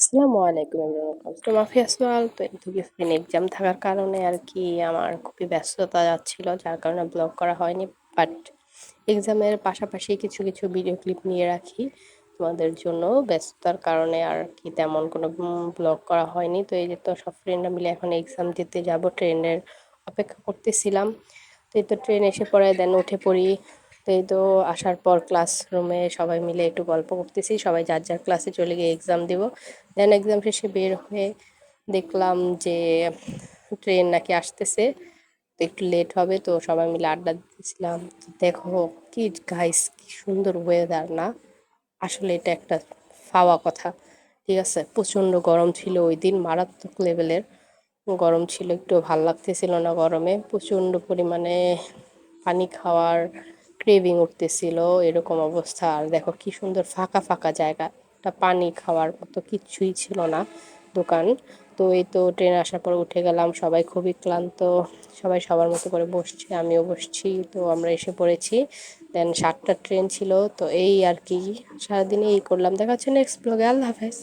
আসসালামু আলাইকুম টু মাফি আসওয়াল তো কিছুদিন এক্সাম থাকার কারণে আর কি আমার খুবই ব্যস্ততা যাচ্ছিল, যার কারণে ব্লগ করা হয়নি। বাট এক্সামের পাশাপাশি কিছু কিছু ভিডিও ক্লিপ নিয়ে রাখি তোমাদের জন্য। ব্যস্ততার কারণে আর কি তেমন কোনো ব্লগ করা হয়নি। তো এই যে তো সব ফ্রেন্ডরা মিলে এখন এক্সাম দিতে যাব ট্রেনের অপেক্ষা করতেছিলাম। তো এই তো ট্রেন এসে পড়ে দেন উঠে পড়ি। এই তো আসার পর ক্লাসরুমে সবাই মিলে একটু গল্প করতেছি। সবাই যার যার ক্লাসে চলে গিয়ে এক্সাম দিব। দেন এক্সাম শেষে বের হয়ে দেখলাম যে ট্রেন নাকি আসতেছে। তো একটু লেট হবে, তো সবাই মিলে আড্ডা দিতেছিলাম। দেখো কি গাইস কি সুন্দর ওয়েদার না? আসলে এটা একটা ফাওয়া কথা। ঠিক আছে? প্রচণ্ড গরম ছিল ওই দিন, মারাত্মক লেভেলের গরম ছিল একটু ভালো লাগতেছিল না গরমে। প্রচণ্ড পরিমাণে পানি খাওয়ার ক্রেভিং উঠতেছিল, এরকম অবস্থা। আর দেখো কি সুন্দর ফাঁকা ফাঁকা জায়গা। একটা পানি খাওয়ার মতো কিচ্ছুই ছিল না দোকান। তো এই তো ট্রেন আসার পর উঠে গেলাম, সবাই খুবই ক্লান্ত। সবাই সবার মতো করে বসছে, আমিও বসছি। তো আমরা এসে পড়েছি। দেন সাতটা ট্রেন ছিল। তো এই আর কি, সারাদিনে এই করলাম। দেখা হচ্ছে নেক্সট ব্লগে আল্লাহ হাফেজ।